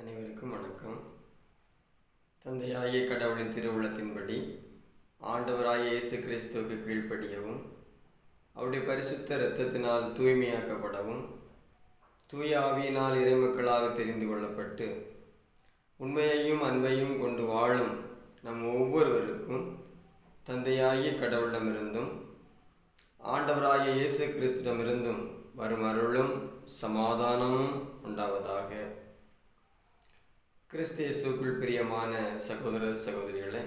அனைவருக்கும் வணக்கம். தந்தையாகிய கடவுளின் திருவுளத்தின்படி ஆண்டவராய இயேசு கிறிஸ்துவுக்கு கீழ்ப்படியவும் அவருடைய பரிசுத்த இரத்தத்தினால் தூய்மையாக்கப்படவும் தூய ஆவியினால் இறைமக்களாக தெரிந்து கொள்ளப்பட்டு உண்மையையும் அன்பையும் கொண்டு வாழும் நம் ஒவ்வொருவருக்கும் தந்தையாகிய கடவுளிடமிருந்தும் ஆண்டவராகிய இயேசு கிறிஸ்துடமிருந்தும் வரும் அருளும் சமாதானமும் உண்டாவதாக. கிறிஸ்தேசுக்குள் பிரியமான சகோதர சகோதரிகளே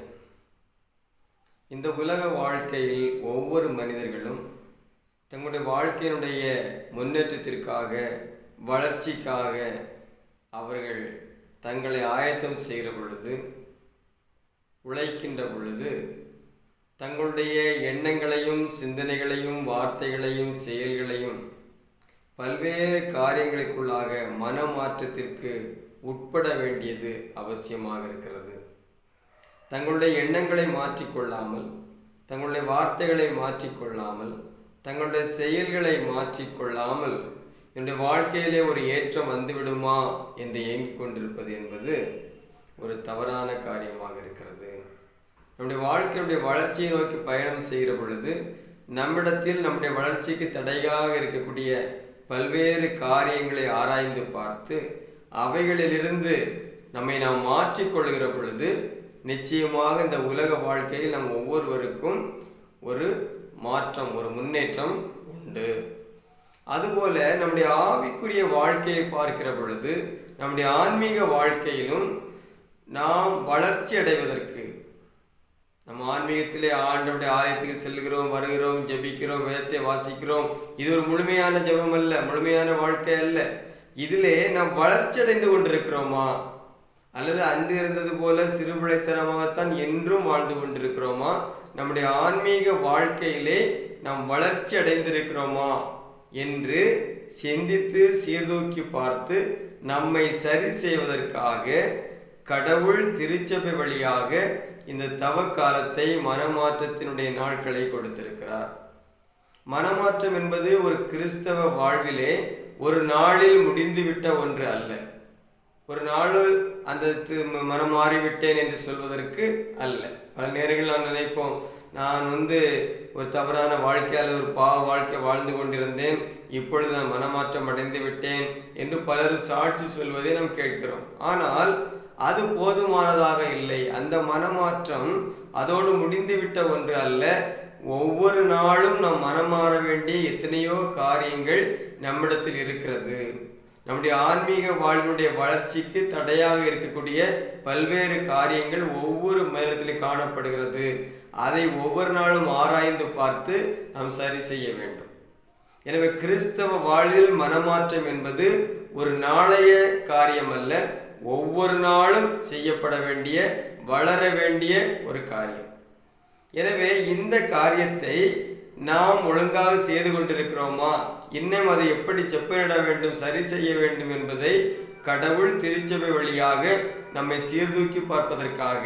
இந்த உலக வாழ்க்கையில் ஒவ்வொரு மனிதர்களும் தங்களுடைய வாழ்க்கையினுடைய முன்னேற்றத்திற்காக வளர்ச்சிக்காக அவர்கள் தங்களை ஆயத்தம் செய்கிற பொழுது உழைக்கின்ற பொழுது தங்களுடைய எண்ணங்களையும் சிந்தனைகளையும் வார்த்தைகளையும் செயல்களையும் பல்வேறு காரியங்களுக்குள்ளாக மனமாற்றத்திற்கு உட்பட வேண்டியது அவசியமாக இருக்கிறது. தங்களுடைய எண்ணங்களை மாற்றிக்கொள்ளாமல் தங்களுடைய வார்த்தைகளை மாற்றிக்கொள்ளாமல் தங்களுடைய செயல்களை மாற்றிக்கொள்ளாமல் என்னுடைய வாழ்க்கையிலே ஒரு ஏற்றம் வந்துவிடுமா என்று ஏங்கிக் கொண்டிருப்பது என்பது ஒரு தவறான காரியமாக இருக்கிறது. நம்முடைய வாழ்க்கையுடைய வளர்ச்சியை நோக்கி பயணம் செய்கிற பொழுது நம்மிடத்தில் நம்முடைய வளர்ச்சிக்கு தடையாக இருக்கக்கூடிய பல்வேறு காரியங்களை ஆராய்ந்து பார்த்து அவைகளிலிருந்து நம்மை நாம் மாற்றிக்கொள்கிற பொழுது நிச்சயமாக இந்த உலக வாழ்க்கையில் நம் ஒவ்வொருவருக்கும் ஒரு மாற்றம் ஒரு முன்னேற்றம் உண்டு. அதுபோல நம்முடைய ஆவிக்குரிய வாழ்க்கையை பார்க்கிற பொழுது நம்முடைய ஆன்மீக வாழ்க்கையிலும் நாம் வளர்ச்சி அடைவதற்கு நம்ம ஆன்மீகத்திலே ஆண்டவுடைய ஆலயத்துக்கு செல்கிறோம் வருகிறோம் ஜெபிக்கிறோம் வேதத்தை வாசிக்கிறோம். இது ஒரு முழுமையான ஜெபம் அல்ல முழுமையான வாழ்க்கை அல்ல. இதிலே நாம் வளர்ச்சி அடைந்து கொண்டிருக்கிறோமா? அல்லது அன்று இருந்தது போல சிறுபிழைத்தனமாகத்தான் என்றும் வாழ்ந்து கொண்டிருக்கிறோமா? நம்முடைய ஆன்மீக வாழ்க்கையிலே நாம் வளர்ச்சி அடைந்திருக்கிறோமா என்று சிந்தித்து சீர்தூக்கி பார்த்து நம்மை சரி செய்வதற்காக கடவுள் திருச்சபை வழியாக இந்த தவ காலத்தை மனமாற்றத்தினுடைய நாட்களை கொடுத்திருக்கிறார். மனமாற்றம் என்பது ஒரு கிறிஸ்தவ வாழ்விலே ஒரு நாளில் முடிந்துவிட்ட ஒன்று அல்ல. ஒரு நாளில் அந்த மனம் மாறிவிட்டேன் என்று சொல்வதற்கு அல்ல. பல நேரங்களில் நாம் நினைப்போம் நான் வந்து ஒரு தவறான வாழ்க்கையால் ஒரு பாவ வாழ்க்கை வாழ்ந்து கொண்டிருந்தேன் இப்பொழுது நான் மனமாற்றம் அடைந்து விட்டேன் என்று பலர் சாட்சி சொல்வதை நாம் கேட்கிறோம். ஆனால் அது போதுமானதாக இல்லை. அந்த மனமாற்றம் அதோடு முடிந்துவிட்ட ஒன்று அல்ல. ஒவ்வொரு நாளும் நாம் மனம் மாற வேண்டிய எத்தனையோ காரியங்கள் நம்மிடத்தில் இருக்கிறது. நம்முடைய ஆன்மீக வாழ்வினுடைய வளர்ச்சிக்கு தடையாக இருக்கக்கூடிய பல்வேறு காரியங்கள் ஒவ்வொரு மனிதத்திலும் காணப்படுகிறது. அதை ஒவ்வொரு நாளும் ஆராய்ந்து பார்த்து நாம் சரி செய்ய வேண்டும். எனவே கிறிஸ்தவ வாழ்வில் மனமாற்றம் என்பது ஒரு நாளைய காரியம் அல்ல ஒவ்வொரு நாளும் செய்யப்பட வேண்டிய வளர வேண்டிய ஒரு காரியம். எனவே இந்த காரியத்தை நாம் ஒழுங்காக செய்து கொண்டிருக்கிறோமா? இன்னும் அதை எப்படி செப்பனிட வேண்டும் சரி செய்ய வேண்டும் என்பதை கடவுள் திருச்சபை வழியாக நம்மை சீர்தூக்கி பார்ப்பதற்காக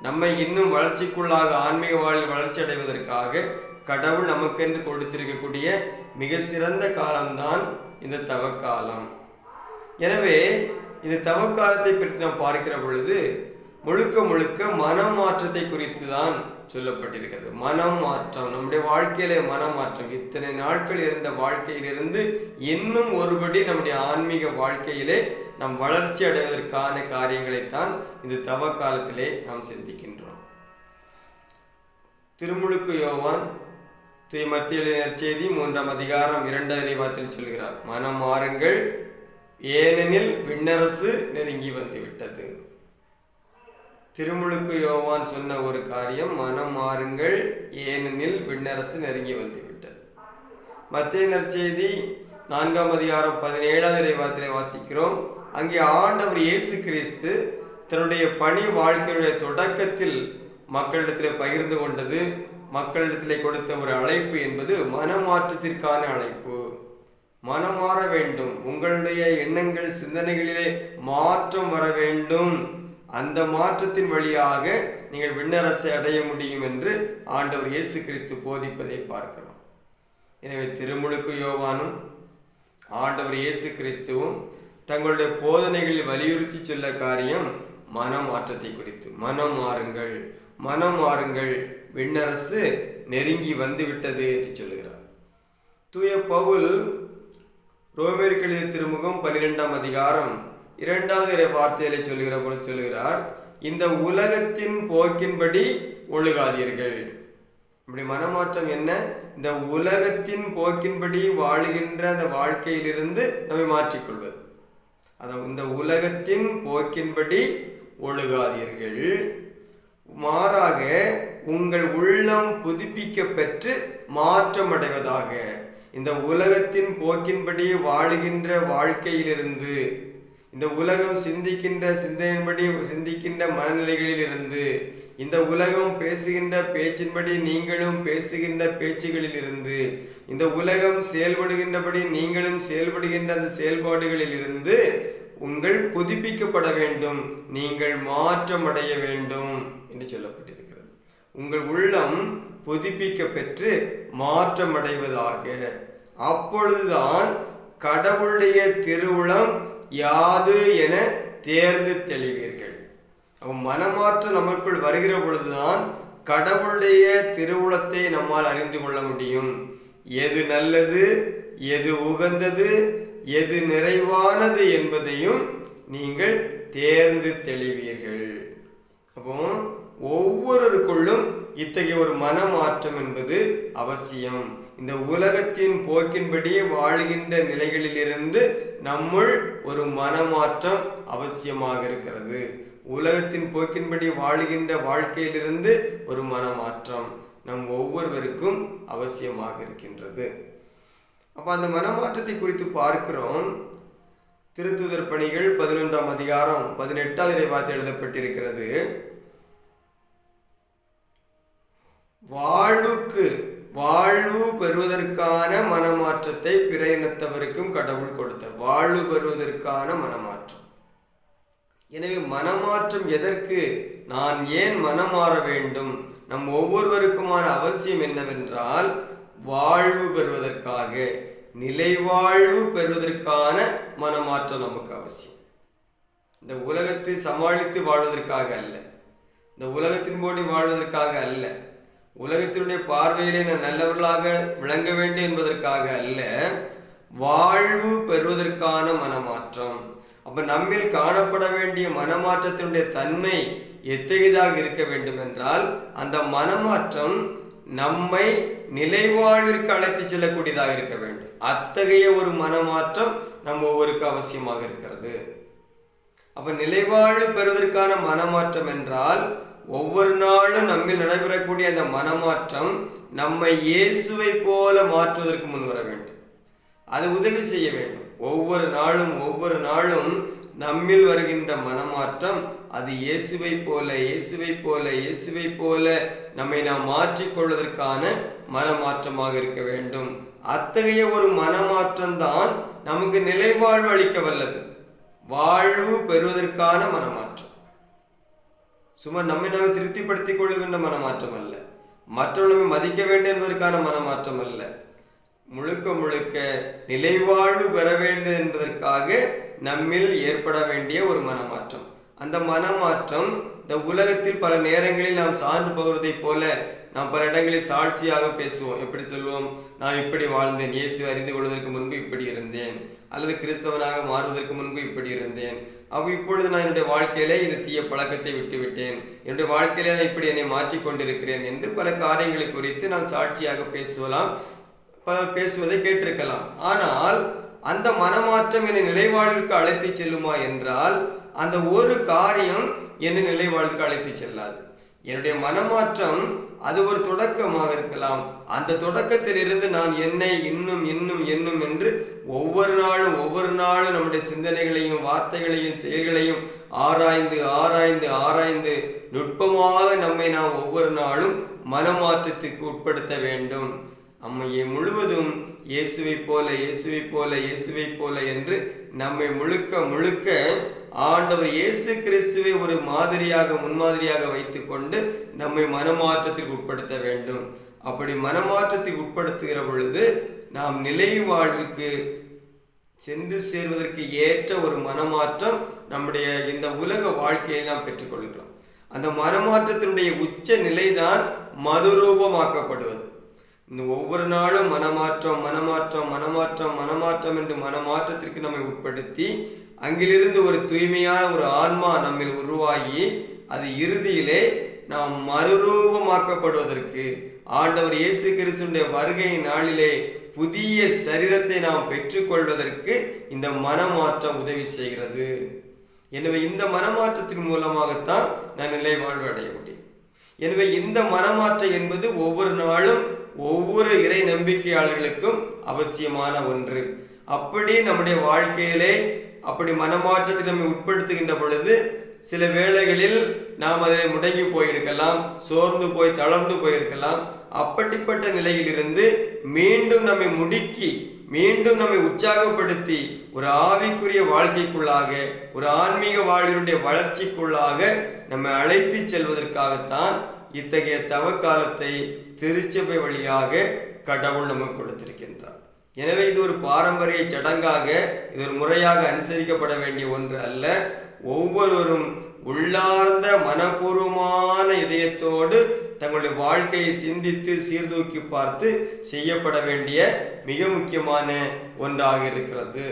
நம்மை இன்னும் வளர்ச்சிக்குள்ளாக ஆன்மீக வாழ்வில் வளர்ச்சி அடைவதற்காக கடவுள் நமக்கென்று கொடுத்திருக்கக்கூடிய மிக சிறந்த காலம்தான் இந்த தவக்காலம். எனவே இந்த தவக்காலத்தை பற்றி நாம் பார்க்கிற பொழுது முழுக்க முழுக்க மனம் மாற்றத்தை குறித்து தான் சொல்லப்பட்டிருக்கிறது. மனம் மாற்றம் நம்முடைய வாழ்க்கையிலே மனம் மாற்றம். இத்தனை நாட்கள் இருந்த வாழ்க்கையிலிருந்து இன்னும் ஒருபடி நம்முடைய ஆன்மீக வாழ்க்கையிலே நாம் வளர்ச்சி அடைவதற்கான காரியங்களைத்தான் இந்த தவ காலத்திலே நாம் சிந்திக்கின்றோம். திருமுழுக்கு யோவான் தூய் மத்திய செய்தி மூன்றாம் அதிகாரம் இரண்டாவது இறைவாத்தில் சொல்கிறார் மனம் மாறுங்கள் ஏனெனில் விண்ணரசு நெருங்கி வந்து விட்டது திருமுழுக்கு யோவான் சொன்ன ஒரு காரியம் மனம் மாறுங்கள் ஏனெனில் விண்ணரசு நெருங்கி வந்துவிட்டது. மத்திய நற்செய்தி நான்காம் அதிகாரம் பதினேழாவது இறைவாத்திலே வாசிக்கிறோம். அங்கே ஆண்டவர் இயேசு கிறிஸ்து தன்னுடைய பணி வாழ்க்கையுடைய தொடக்கத்தில் மக்களிடத்தில் பகிர்ந்து கொண்டது மக்களிடத்திலே கொடுத்த ஒரு அழைப்பு என்பது மனமாற்றத்திற்கான அழைப்பு. மனம் மாற வேண்டும் உங்களுடைய எண்ணங்கள் சிந்தனைகளிலே மாற்றம் வர வேண்டும். அந்த மாற்றத்தின் வழியாக நீங்கள் விண்ணரசை அடைய முடியும் என்று ஆண்டவர் இயேசு கிறிஸ்து போதிப்பதை பார்க்கிறோம். எனவே திருமுழுக்கு யோவானும் ஆண்டவர் இயேசு கிறிஸ்துவும் தங்களுடைய போதனைகளில் வலியுறுத்தி சொல்ல காரியம் மனம் மாற்றத்தை குறித்து. மனம் மாறுங்கள் மனம் மாறுங்கள் விண்ணரசு நெருங்கி வந்து விட்டது என்று சொல்கிறார் தூய பவுல் ரோமேற்கு திருமுகம் பன்னிரெண்டாம் அதிகாரம் இரண்டாவது இறை வார்த்தையில சொல்லுகிற போல சொல்லுகிறார் இந்த உலகத்தின் போக்கின்படி ஒழுகாதீர்கள். இப்படி மனமாற்றம் என்ன? இந்த உலகத்தின் போக்கின்படி வாழுகின்ற அந்த வாழ்க்கையிலிருந்து நம்மை மாற்றிக்கொள்வது. அதான் இந்த உலகத்தின் போக்கின்படி ஒழுகாதீர்கள். மாறாக உங்கள் உள்ளம் புதுப்பிக்க பெற்று மாற்றமடைவதாக. இந்த உலகத்தின் போக்கின்படி வாழுகின்ற வாழ்க்கையிலிருந்து இந்த உலகம் சிந்திக்கின்ற சிந்தையின்படி சிந்திக்கின்ற மனநிலைகளில் இருந்து இந்த உலகம் பேசுகின்ற பேச்சின்படி நீங்களும் பேசுகின்ற பேச்சுகளில் இருந்து இந்த உலகம் செயல்படுகின்றபடி நீங்களும் செயல்படுகின்ற அந்த செயல்பாடுகளில் இருந்து உங்கள் புதுப்பிக்கப்பட வேண்டும் நீங்கள் மாற்றமடைய வேண்டும் என்று சொல்லப்பட்டிருக்கிறது. உங்கள் உள்ளம் புதுப்பிக்க பெற்று மாற்றமடைவதாக. அப்பொழுதுதான் கடவுளுடைய திருவுளம் யாது என தேர்ந்து தெளிவீர்கள். அப்ப மனமாற்றம் நமக்குள் வருகிற பொழுதுதான் கடவுளுடைய திருவுளத்தை நம்மால் அறிந்து கொள்ள முடியும். எது நல்லது எது உகந்தது எது நிறைவானது என்பதையும் நீங்கள் தேர்ந்து தெளிவீர்கள். அப்போ ஒவ்வொருவருக்குள்ளும் இத்தகைய ஒரு மனமாற்றம் என்பது அவசியம். இந்த உலகத்தின் போக்கின்படி வாழுகின்ற நிலைகளிலிருந்து நம்முள் ஒரு மனமாற்றம் அவசியமாக இருக்கிறது. உலகத்தின் போக்கின்படி வாழுகின்ற வாழ்க்கையிலிருந்து ஒரு மனமாற்றம் நம் ஒவ்வொருவருக்கும் அவசியமாக இருக்கின்றது. அப்போ அந்த மனமாற்றத்தை குறித்து பார்க்கிறோம். திருத்துதர் பணிகள் பதினொன்றாம் அதிகாரம் பதினெட்டாவது வார்த்தை எழுதப்பட்டிருக்கிறது. வாழ்வுக்கு வாழ்வு பெறுவதற்கான மனமாற்றத்தை பிற இனத்தவருக்கும் கடவுள் கொடுத்தார். வாழ்வு பெறுவதற்கான மனமாற்றம். எனவே மனமாற்றம் எதற்கு? நான் ஏன் மனமாற வேண்டும்? நம் ஒவ்வொருவருக்குமான அவசியம் என்னவென்றால் வாழ்வு பெறுவதற்காக நிலை வாழ்வு பெறுவதற்கான மனமாற்றம் நமக்கு அவசியம். இந்த உலகத்தை சமாளித்து வாழ்வதற்காக அல்ல. இந்த உலகத்தின் போடி வாழ்வதற்காக அல்ல. உலகத்தினுடைய பார்வையிலே நான் நல்லவர்களாக விளங்க வேண்டும் என்பதற்காக அல்ல வாழ்வு பெறுவதற்கான மனமாற்றம். அப்ப நம்மில் காணப்பட வேண்டிய மனமாற்றத்தினுடைய தன்மை எத்தகையதாக இருக்க வேண்டும் என்றால் அந்த மனமாற்றம் நம்மை நிலைவாழ்விற்கு அழைத்து செல்லக்கூடியதாக இருக்க வேண்டும். அத்தகைய ஒரு மனமாற்றம் நம் ஒவ்வொருக்கு அவசியமாக இருக்கிறது. அப்ப நிலைவாழ்வு பெறுவதற்கான மனமாற்றம் என்றால் ஒவ்வொரு நாளும் நம்மில் நடைபெறக்கூடிய அந்த மனமாற்றம் நம்மை இயேசுவை போல மாற்றுவதற்கு முன் வர வேண்டும். அது உதவி செய்ய வேண்டும். ஒவ்வொரு நாளும் ஒவ்வொரு நாளும் நம்மில் வருகின்ற மனமாற்றம் அது இயேசுவை போல இயேசுவை போல இயேசுவை போல நம்மை நாம் மாற்றிக்கொள்வதற்கான மனமாற்றமாக இருக்க வேண்டும். அத்தகைய ஒரு மனமாற்றம் தான் நமக்கு நிலைவாழ்வு அளிக்க வல்லது. வாழ்வு பெறுவதற்கான மனமாற்றம். சும்மா நம்மை நம்ம திருப்திப்படுத்திக் கொள்ளுகின்ற மனமாற்றம் அல்ல மற்றவர்களை மதிக்க வேண்டும் என்பதற்கான மனமாற்றம் அல்ல முழுக்க முழுக்க நிலைவாழ்வு பெற வேண்டும் என்பதற்காக நம்மில் ஏற்பட வேண்டிய ஒரு மனமாற்றம். அந்த மனமாற்றம் இந்த உலகத்தில் பல நேரங்களில் நாம் சார்ந்து பகிர்வதைப் போல நாம் பல இடங்களில் சாட்சியாக பேசுவோம். எப்படி சொல்லுவோம் நான் இப்படி வாழ்ந்தேன். இயேசு அறிந்து கொள்வதற்கு முன்பு இப்படி இருந்தேன். அல்லது கிறிஸ்தவனாக மாறுவதற்கு முன்பு இப்படி இருந்தேன். அப்போ இப்பொழுது நான் என்னுடைய வாழ்க்கையிலே இந்த தீய பழக்கத்தை விட்டுவிட்டேன். என்னுடைய வாழ்க்கையிலே நான் இப்படி என்னை மாற்றிக் கொண்டிருக்கிறேன் என்று பல காரியங்களை குறித்து நான் சாட்சியாக பேசுவலாம். பலர் பேசுவதை கேட்டிருக்கலாம். ஆனால் அந்த மனமாற்றம் என்னை நிலைவாழ்விற்கு அழைத்து செல்லுமா என்றால் அந்த ஒரு காரியம் என்னை நிலைவாழ்விற்கு அழைத்து செல்லாது. என்னுடைய மனமாற்றம் அது ஒரு தொடக்கமாக இருக்கலாம். அந்த தொடக்கத்தில் இருந்து நான் என்னை இன்னும் இன்னும் இன்னும் என்று ஒவ்வொரு நாளும் ஒவ்வொரு நாளும் நம்முடைய சிந்தனைகளையும் வார்த்தைகளையும் செயல்களையும் ஆராய்ந்து ஆராய்ந்து ஆராய்ந்து நுட்பமாக நம்மை நாம் ஒவ்வொரு நாளும் மனமாற்றத்திற்கு உட்படுத்த வேண்டும். அம்மையை முழுவதும் இயேசுவை போல இயேசுவை போல இயேசுவை போல என்று நம்மை முழுக்க முழுக்க ஆண்டவர் இயேசு கிறிஸ்துவை ஒரு மாதிரியாக முன்மாதிரியாக வைத்துக்கொண்டு நம்மை மனமாற்றத்திற்கு உட்படுத்த வேண்டும். அப்படி மனமாற்றத்தை உட்படுத்துகிற பொழுது நாம் நிலை வாழ்வுக்கு சென்று சேர்வதற்கு ஏற்ற ஒரு மனமாற்றம் நம்முடைய இந்த உலக வாழ்க்கையை நாம் பெற்றுக்கொள்கிறோம். அந்த மனமாற்றத்தினுடைய உச்ச நிலைதான் மதுரூபமாக்கப்படுவது. இந்த ஒவ்வொரு நாளும் மனமாற்றம் மனமாற்றம் மனமாற்றம் மனமாற்றம் என்று மனமாற்றத்திற்கு நம்மை உட்படுத்தி அங்கிலிருந்து ஒரு தூய்மையான ஒரு ஆன்மா நம்மில் உருவாகி அது இறுதியிலே நாம் மறுரூபமாக்கப்படுவதற்கு ஆண்டவர் இயேசு கிறிஸ்துடைய வருகை நாளிலே புதிய சரீரத்தை நாம் பெற்றுக்கொள்வதற்கு இந்த மனமாற்றம் உதவி செய்கிறது. எனவே இந்த மனமாற்றத்தின் மூலமாகத்தான் நான் நிலை வாழ்வு அடைய முடியும். எனவே இந்த மனமாற்றம் என்பது ஒவ்வொரு நாளும் ஒவ்வொரு இறை நம்பிக்கையாளர்களுக்கும் அவசியமான ஒன்று. அப்படி நம்முடைய வாழ்க்கையிலே அப்படி மனமாற்றத்தை நம்மை உட்படுத்துகின்ற பொழுது சில வேளைகளில் நாம் அதில் முடங்கி போயிருக்கலாம் சோர்ந்து போய் தளர்ந்து போயிருக்கலாம். அப்படிப்பட்ட நிலையிலிருந்து மீண்டும் நம்மை முடுக்கி மீண்டும் நம்மை உற்சாகப்படுத்தி ஒரு ஆவிக்குரிய வாழ்க்கைக்குள்ளாக ஒரு ஆன்மீக வாழ்வினுடைய வளர்ச்சிக்குள்ளாக நம்மை அழைத்து செல்வதற்காகத்தான் இத்தகைய தவக்காலத்தை திருச்சபை வழியாக கடவுள் நமக்கு கொடுத்திருக்கின்றார். எனவே இது ஒரு பாரம்பரிய சடங்காக இது ஒரு முறையாக அனுசரிக்கப்பட வேண்டிய ஒன்று அல்ல. ஒவ்வொருவரும் உள்ளார்ந்த மனப்பூர்வமான இதயத்தோடு தங்களுடைய வாழ்க்கையை சிந்தித்து சீர்தூக்கி பார்த்து செய்யப்பட வேண்டிய மிக முக்கியமான ஒன்றாக இருக்கிறது.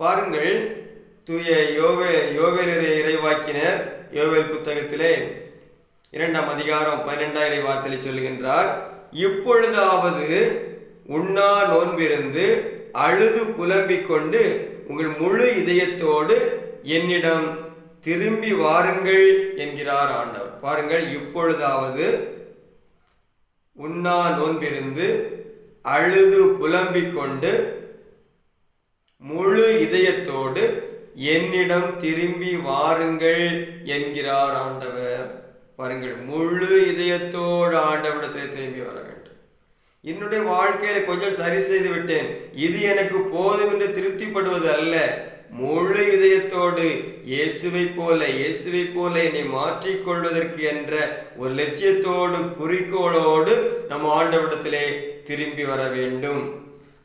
பாருங்கள் தூய யோவே யோவேலரை இறைவாக்கினர் யோவேல் புத்தகத்திலே இரண்டாம் அதிகாரம் பன்னிரெண்டாயிரம் வார்த்தையில் சொல்லுகின்றார் இப்பொழுதாவது உண்ணா நோன்பிருந்து அழுது புலம்பிக் கொண்டு உங்கள் முழு இதயத்தோடு என்னிடம் திரும்பி வாருங்கள் என்கிறார் ஆண்டவர். பாருங்கள் இப்பொழுதாவது உண்ணா நோன்பிருந்து அழுது புலம்பிக் கொண்டு முழு இதயத்தோடு என்னிடம் திரும்பி வாருங்கள் என்கிறார் ஆண்டவர். பாருங்கள் முழு இதயத்தோடு ஆண்டவிடத்தை திரும்பி வர வேண்டும். என்னுடைய வாழ்க்கையில கொஞ்சம் சரி செய்து விட்டேன். இது எனக்கு போதும் என்று திருப்திப்படுவது அல்ல. முழு இதயத்தோடு இயேசுவை போல இயேசுவை போல என்னை மாற்றிக்கொள்வதற்கு என்ற ஒரு லட்சியத்தோடு குறிக்கோளோடு நம் ஆண்டவிடத்திலே திரும்பி வர வேண்டும்.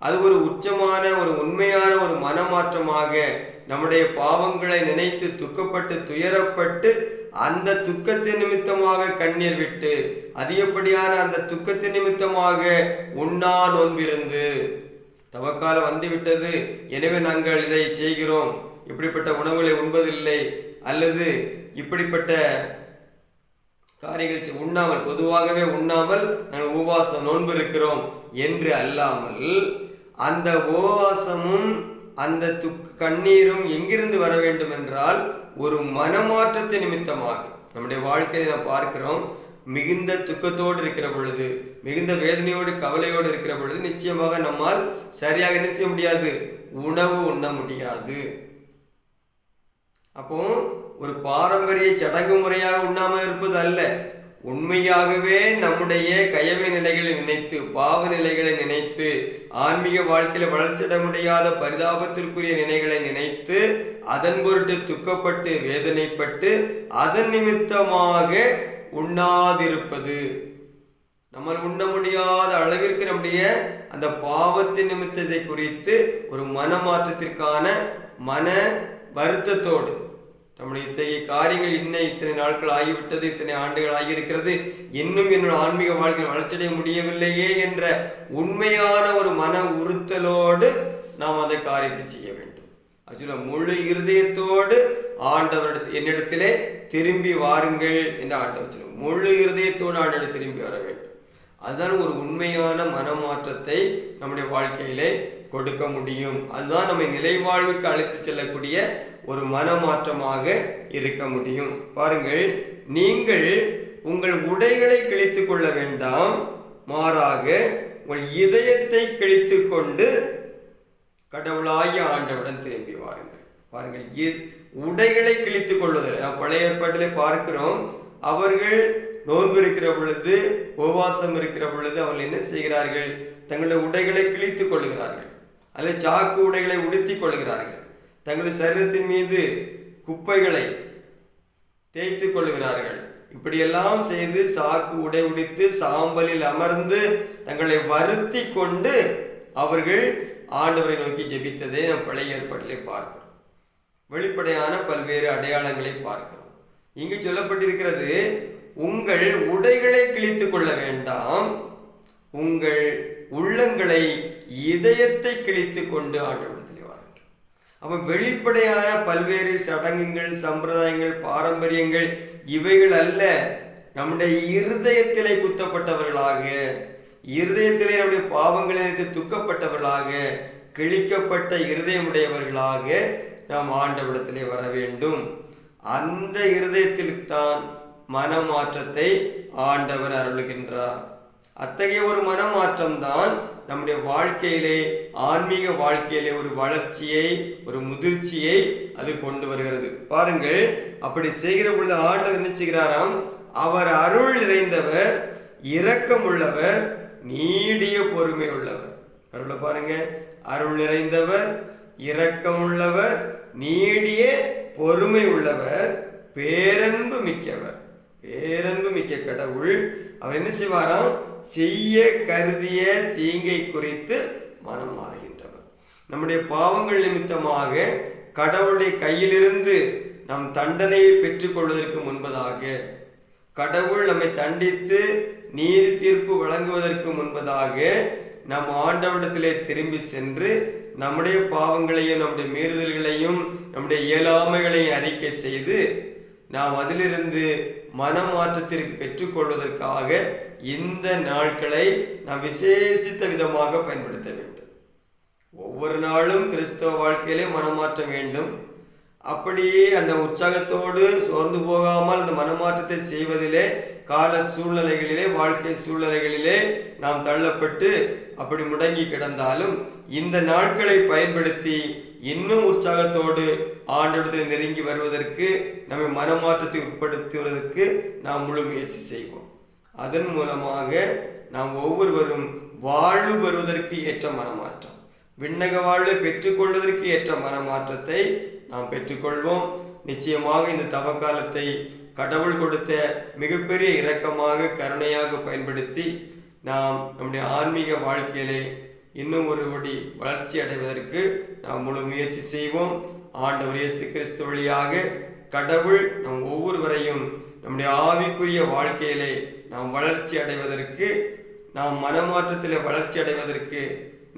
அது ஒரு உச்சமான ஒரு உண்மையான ஒரு மனமாற்றமாக நம்முடைய பாவங்களை நினைத்து துக்கப்பட்டு துயரப்பட்டு அந்த துக்கத்தின் நிமித்தமாக கண்ணீர் விட்டு அதிகப்படியான அந்த துக்கத்தின் நிமித்தமாக உண்ணா நோன்பிருந்து. தவக்காலம் வந்துவிட்டது எனவே நாங்கள் இதை செய்கிறோம். இப்படிப்பட்ட உணவுகளை உண்பதில்லை அல்லது இப்படிப்பட்ட காரியங்கள் செய்- உண்ணாமல் பொதுவாகவே உண்ணாமல் நாங்கள் உபவாசம் நோன்பு இருக்கிறோம் என்று அல்லாமல் அந்த உபவாசமும் அந்த துக் கண்ணீரும் எங்கிருந்து வர வேண்டும் என்றால் ஒரு மனமாற்றத்தை நிமித்தமாக நம்முடைய வாழ்க்கையை நாம் பார்க்கிறோம் மிகுந்த துக்கத்தோடு இருக்கிற பொழுது மிகுந்த வேதனையோடு கவலையோடு இருக்கிற பொழுது நிச்சயமாக நம்மால் சரியாக என்ன செய்ய முடியாது? உணவு உண்ண முடியாது. அப்போ ஒரு பாரம்பரிய சடங்கு முறையாக உண்ணாமல் இருப்பது அல்ல. உண்மையாகவே நம்முடைய கயமை நிலைகளை நினைத்து பாவ நிலைகளை நினைத்து ஆன்மீக வாழ்க்கையில் வளர்ச்சிட முடியாத பரிதாபத்திற்குரிய நிலைகளை நினைத்து அதன் பொருட்டு துக்கப்பட்டு வேதனைப்பட்டு அதன் நிமித்தமாக உண்ணாதிருப்பது. நம்ம உண்ண முடியாத அளவிற்கு நம்முடைய அந்த பாவத்தின் நிமித்தத்தை குறித்து ஒரு மனமாற்றத்திற்கான மன வருத்தத்தோடு நம்முடைய இத்தகைய காரியங்கள் இன்னும் இத்தனை நாட்கள் ஆகிவிட்டது இத்தனை ஆண்டுகள் ஆகியிருக்கிறது. இன்னும் என்னோட ஆன்மீக வாழ்க்கையில் வளர்ச்சியடைய முடியவில்லையே என்ற உண்மையான ஒரு மன உறுத்தலோடு நாம் அந்த காரியத்தை செய்ய வேண்டும். ஆக்சுவலாக முழு இருதயத்தோடு ஆண்டவர் என்னிடத்திலே திரும்பி வாருங்கள் என்று ஆண்டவர் சொல்லும் முழு இருதயத்தோடு ஆண்டவர் திரும்பி வர வேண்டும். அதுதான் ஒரு உண்மையான மனமாற்றத்தை நம்முடைய வாழ்க்கையிலே கொடுக்க முடியும். அதுதான் நம்மை நிலைவாழ்வுக்கு அழைத்து செல்லக்கூடிய ஒரு மனமாற்றமாக இருக்க முடியும். பாருங்கள் நீங்கள் உங்கள் உடைகளை கிழித்து கொள்ள வேண்டாம். மாறாக உங்கள் இதயத்தை கிழித்து கொண்டு கடவுளாகிய ஆண்டவுடன் திரும்பி வாருங்கள். பாருங்கள் இ- உடைகளை கிழித்துக் கொள்வதில்லை. நாம் பழைய ஏற்பாட்டிலே பார்க்கிறோம் அவர்கள் நோன்பு இருக்கிற பொழுது உபவாசம் இருக்கிற பொழுது அவர்கள் என்ன செய்கிறார்கள்? தங்களுடைய உடைகளை கிழித்துக் கொள்கிறார்கள் அல்லது சாக்கு உடைகளை உடுத்திக் கொள்கிறார்கள் தங்கள் சரீரத்தின் மீது குப்பைகளை தேய்த்து கொள்கிறார்கள் இப்படியெல்லாம் செய்து சாக்கு உடை உடித்து சாம்பலில் அமர்ந்து தங்களை வருத்தி கொண்டு அவர்கள் ஆண்டவரை நோக்கி ஜெபித்ததை நாம் பழைய ஏற்பாட்டிலே பார்க்கிறோம். வெளிப்படையான பல்வேறு அடையாளங்களை பார்க்கிறோம். இங்கு சொல்லப்பட்டிருக்கிறது உங்கள் உடைகளை கிழித்து கொள்ள வேண்டாம். உங்கள் உள்ளங்களை இதயத்தை கிழித்து கொண்டு ஆண்டு அப்போ வெளிப்படையான பல்வேறு சடங்குகள் சம்பிரதாயங்கள் பாரம்பரியங்கள் இவைகள் அல்ல. நம்முடைய இருதயத்திலே குத்தப்பட்டவர்களாக இருதயத்திலே நம்முடைய பாவங்களை துக்கப்பட்டவர்களாக கிழிக்கப்பட்ட இருதயமுடையவர்களாக நாம் ஆண்டவிடத்திலே வர வேண்டும். அந்த இருதயத்தில்தான் மனமாற்றத்தை ஆண்டவர் அருளுகின்றார். அத்தகைய ஒரு மனமாற்றம்தான் நம்முடைய வாழ்க்கையிலே ஆன்மீக வாழ்க்கையிலே ஒரு வளர்ச்சியை ஒரு முதிர்ச்சியை அது கொண்டு வருகிறது. பாருங்கள் அப்படி செய்கிற பொழுது ஆண்டவர் என்ன செய்கிறாராம்? அவர் அருள் நிறைந்தவர் இரக்கமுள்ளவர் நீடிய பொறுமை உள்ளவர் கடவுளை பாருங்க அருள் நிறைந்தவர் இரக்கமுள்ளவர் நீடிய பொறுமை உள்ளவர் பேரன்பு மிக்கவர். பேரன்பு மிக்க கடவுள். அவர் என்ன செய்வாராம்? செய்ய கருதிய தீங்கை குறித்து மனம் மாறுகின்றவர் நம்முடைய பாவங்கள் நிமித்தமாக கடவுளுடைய கையிலிருந்து நம் தண்டனையை பெற்றுக்கொள்வதற்கு முன்பதாக கடவுள் நம்மை தண்டித்து நீதி தீர்ப்பு வழங்குவதற்கு முன்பதாக நம் ஆண்டவடத்திலே திரும்பி சென்று நம்முடைய பாவங்களையும் நம்முடைய மீறுதல்களையும் நம்முடைய இயலாமைகளையும் அறிக்கை செய்து நாம் அதிலிருந்து மனமாற்றத்திற்கு பெற்றுக்கொள்வதற்காக இந்த நாட்களை நாம் விசேஷித்த விதமாக பயன்படுத்த வேண்டும். ஒவ்வொரு நாளும் கிறிஸ்தவ வாழ்க்கையிலே மனமாற்றம் வேண்டும். அப்படியே அந்த உற்சாகத்தோடு சோர்ந்து போகாமல் அந்த மனமாற்றத்தை செய்வதிலே கால சூழ்நிலைகளிலே வாழ்க்கை சூழ்நிலைகளிலே நாம் தள்ளப்பட்டு அப்படி முடங்கி கிடந்தாலும் இந்த நாட்களை பயன்படுத்தி இன்னும் உற்சாகத்தோடு ஆண்டோடத்தில் நெருங்கி வருவதற்கு நம்மை மனமாற்றத்தை உட்படுத்துவதற்கு நாம் முழு முயற்சி செய்வோம். அதன் மூலமாக நாம் ஒவ்வொருவரும் வாழ்வு பெறுவதற்கு ஏற்ற மனமாற்றம். விண்ணக வாழ்வை பெற்றுக்கொள்வதற்கு ஏற்ற மனமாற்றத்தை நாம் பெற்றுக்கொள்வோம். நிச்சயமாக இந்த தவக்காலத்தை கடவுள் கொடுத்த மிகப்பெரிய இரக்கமாக கருணையாக பயன்படுத்தி நாம் நம்முடைய ஆன்மீக வாழ்க்கையிலே இன்னும் ஒரு படி வளர்ச்சி அடைவதற்கு நாம் முழு முயற்சி செய்வோம். ஆண்டவர் இயேசு கிறிஸ்து வழியாக கடவுள் நம் ஒவ்வொருவரையும் நம்முடைய ஆவிக்குரிய வாழ்க்கையிலே நாம் வளர்ச்சி அடைவதற்கு நாம் மனமாற்றத்தில் வளர்ச்சி அடைவதற்கு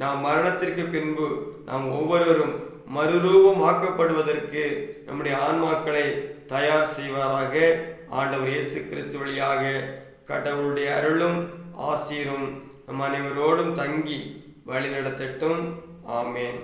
நாம் மரணத்திற்கு பின்பு நாம் ஒவ்வொருவரும் மறுரூபமாக்கப்படுவதற்கு நம்முடைய ஆன்மாக்களை தயார் செய்வாராக. ஆண்டவர் இயேசு கிறிஸ்து வழியாக கடவுளுடைய அருளும் ஆசீரும் நம் அனைவரோடும் தங்கி வழி நடத்தட்டும் ஆமேன்.